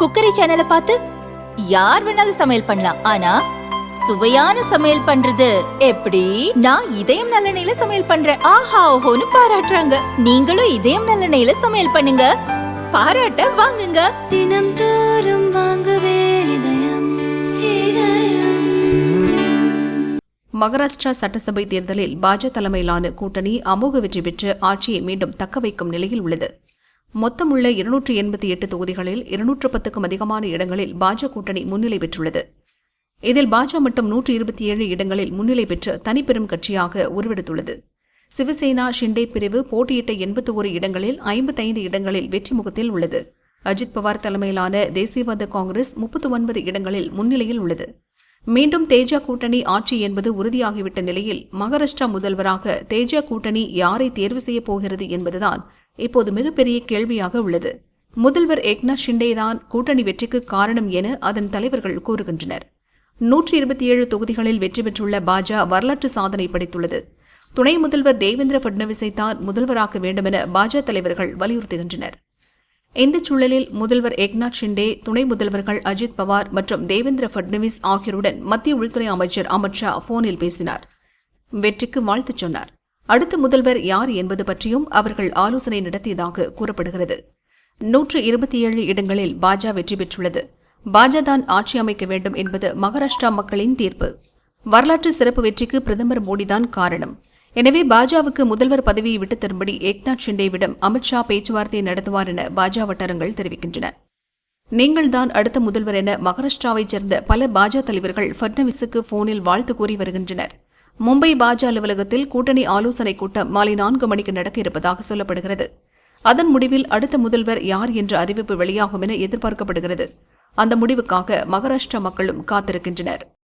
Cookery சேனலை பார்த்து யார் வேணாலும் சமையல் பண்ணலாம். ஆனா சுவையான சமையல் பண்றது எப்படி? நான் இதயம் நல்லெண்ணெயில சமையல் பண்றேன். ஆஹா ஓஹோன்னு பாராட்டுறாங்க. நீங்களும் இதயம் நல்லெண்ணெயில சமையல் பண்ணுங்க. பாராட்ட வாங்குங்க. தினம் தோறும் வாங்குவே இதயம் இதயம். மகாராஷ்டிரா சட்டசபை தேர்தலில் பாஜக தலைமையிலான கூட்டணி அமோக வெற்றி பெற்று ஆட்சியை மீண்டும் தக்கவைக்கும் நிலையில் உள்ளது. மொத்தமுள்ள இருநூற்று எண்பத்தி எட்டு தொகுதிகளில் இருநூற்று பத்துக்கும் அதிகமான இடங்களில் பாஜக கூட்டணி முன்னிலை பெற்றுள்ளது. இதில் பாஜக மட்டும் நூற்று இருபத்தி ஏழு இடங்களில் முன்னிலை பெற்று தனிப்பெரும் கட்சியாக உருவெடுத்துள்ளது. சிவசேனா ஷிண்டே பிரிவு போட்டியிட்ட எண்பத்தி ஒரு இடங்களில் ஐம்பத்தைந்து இடங்களில் வெற்றி முகத்தில் உள்ளது. அஜித் பவார் தலைமையிலான தேசியவாத காங்கிரஸ் முப்பத்தி ஒன்பது இடங்களில் முன்னிலையில் உள்ளது. மீண்டும் தேஜா கூட்டணி ஆட்சி என்பது உறுதியாகிவிட்ட நிலையில் மகாராஷ்டிரா முதல்வராக தேஜா கூட்டணி யாரை தேர்வு செய்யப் போகிறது என்பதுதான் இப்போது மிகப்பெரிய கேள்வியாக உள்ளது. முதல்வர் ஏக்நாத் ஷிண்டே தான் கூட்டணி வெற்றிக்கு காரணம் என அதன் தலைவர்கள் கூறுகின்றனர். நூற்றி இருபத்தி ஏழு தொகுதிகளில் வெற்றி பெற்றுள்ள பாஜக வரலாற்று சாதனை படைத்துள்ளது. துணை முதல்வர் தேவேந்திர பட்னவிஸை தான் முதல்வராக்க வேண்டுமென பாஜக தலைவர்கள் வலியுறுத்துகின்றனர். இந்த சூழலில் முதல்வர் ஏக்நாத் ஷிண்டே துணை முதல்வர்கள் அஜித் பவார் மற்றும் தேவேந்திர பட்னவிஸ் ஆகியோருடன் மத்திய உள்துறை அமைச்சர் அமித் ஷா போனில் பேசினார். வெற்றிக்கு வாழ்த்துச் சொன்னார். அடுத்த முதல்வர் யார் என்பது பற்றியும் அவர்கள் ஆலோசனை நடத்தியதாக கூறப்படுகிறது. நூற்று இருபத்தி ஏழு இடங்களில் பாஜக வெற்றி பெற்றுள்ளது. பாஜக தான் ஆட்சி அமைக்க வேண்டும் என்பது மகாராஷ்டிரா மக்களின் தீர்ப்பு. வரலாற்று சிறப்பு வெற்றிக்கு பிரதமர் மோடிதான் காரணம். எனவே பாஜகவுக்கு முதல்வர் பதவியை விட்டு தரும்படி ஏக்நாத் ஷிண்டேவிடம் அமித்ஷா பேச்சுவார்த்தை நடத்துவார் என பாஜக வட்டாரங்கள் தெரிவிக்கின்றன. நீங்கள்தான் அடுத்த முதல்வர் என மகாராஷ்டிராவைச் சேர்ந்த பல பாஜக தலைவர்கள் ஃபட்னவிஸுக்கு போனில் வாழ்த்து கூறி வருகின்றனர். மும்பை பாஜ அலுவலகத்தில் கூட்டணி ஆலோசனைக் கூட்டம் மாலை நான்கு மணிக்கு நடக்க இருப்பதாக சொல்லப்படுகிறது. அதன் முடிவில் அடுத்த முதல்வர் யார் என்ற அறிவிப்பு வெளியாகும் என எதிர்பார்க்கப்படுகிறது. அந்த முடிவுக்காக மகாராஷ்டிரா மக்களும் காத்திருக்கின்றனர்.